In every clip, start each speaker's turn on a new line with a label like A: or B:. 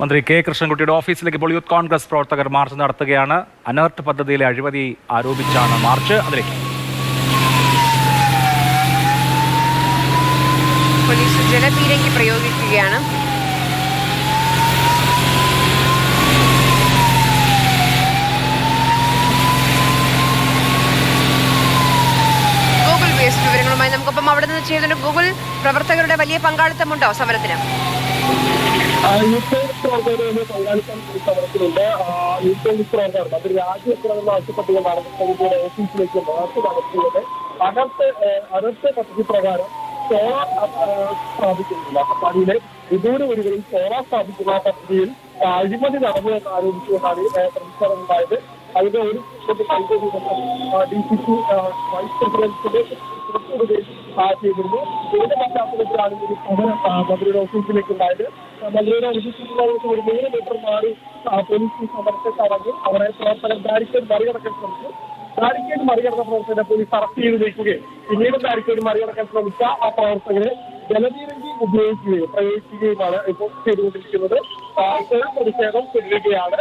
A: മന്ത്രി കെ കൃഷ്ണൻകുട്ടിയുടെ ഓഫീസിലേക്ക് ഇപ്പോൾ യൂത്ത് കോൺഗ്രസ് പ്രവർത്തകർ മാർച്ച് നടത്തുകയാണ്. അനർട്ട് പദ്ധതിയിലെ അഴിമതി ആരോപിച്ചാണ് മാർച്ച് അതിലേക്ക്.
B: പോലീസ് ജലപീരങ്കി പ്രയോഗിക്കുകയാണ്. ഗൂഗിൾ വേസ്റ്റ് വിവരങ്ങളുമായി നമുക്കൊപ്പം അവിടെ നിന്ന് ചെയ്തിട്ടുണ്ട് ഗൂഗിൾ. പ്രവർത്തകരുടെ വലിയ പങ്കാളിത്തമുണ്ടോ സമരത്തിന്?
C: യൂത്ത് പങ്കാളിത്തം ഈ സമരത്തിലുണ്ട് കോൺഗ്രസ് പ്രവർത്തകർ അത് രാജ്യത്തിനെന്ന് ആവശ്യപ്പെട്ടുകൊണ്ടാണ് മുഖ്യമന്ത്രിയുടെ ഓഫീസിലേക്ക് മാർച്ച് നടത്തിയത് അകത്ത് അകത്ത് പദ്ധതി പ്രകാരം സോളാർ സ്ഥാപിക്കുന്നില്ല. അട്ടപ്പാടിയിലെ വിദൂര വീടുകളിൽ സോളാർ സ്ഥാപിക്കുന്ന പദ്ധതിയിൽ അഴിമതി നടന്നു എന്ന് ആരോപിച്ചുകൊണ്ടാണ് ഈ, പ്രതിഷേധം ഉണ്ടായത്. അതിന്റെ ഒരു ഡി സി സി വൈസ് സമരം മന്ത്രിയുടെ ഓഫീസിലേക്ക് ഉണ്ടായത് മന്ത്രിയുടെ ഓഫീസിലേക്ക് ഒരു മൂന്ന് മീറ്റർ മാറി പോലീസ് സമരത്തെ തടഞ്ഞു അവരെ പ്രവർത്തനം ബാരിക്കേഡ് മറികടക്കാൻ ശ്രമിച്ചു. ബാരിക്കേഡ് മറികടന്ന പ്രവർത്തകരെ പോലീസ് അറസ്റ്റ് ചെയ്ത് നീക്കുകയും പിന്നീട് ബാരിക്കേഡ് മറികടക്കാൻ ശ്രമിച്ച ആ പ്രവർത്തകരെ ജലനീരങ്കി ഉപയോഗിക്കുകയും പ്രയോഗിക്കുകയുമാണ് ഇപ്പോൾ ചെയ്തുകൊണ്ടിരിക്കുന്നത്. പ്രതിഷേധം തുടരുകയാണ്.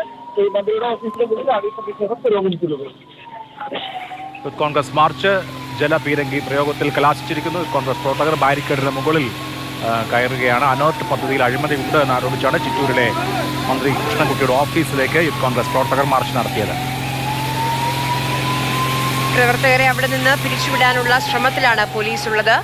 A: കോൺഗ്രസ് മാർച്ച് ജലപീരങ്കി പ്രയോഗത്തിൽ കലാശിച്ചിരിക്കുന്നു. കോൺഗ്രസ് പ്രവർത്തകർ ബാരിക്കേഡിന് മുകളിൽ കയറുകയാണ്. അനോട്ട് പദ്ധതിയിൽ അഴിമതി ഉണ്ട് എന്ന് ആരോപിച്ചാണ് ചിറ്റൂരിലെ മന്ത്രി കൃഷ്ണൻകുട്ടിയുടെ ഓഫീസിലേക്ക് യൂത്ത് കോൺഗ്രസ് പ്രവർത്തകർ മാർച്ച് നടത്തിയത്.
B: പ്രവർത്തകരെ അവിടെ നിന്ന് പിരിച്ചുവിടാനുള്ള ശ്രമത്തിലാണ് പോലീസ് ഉള്ളത്.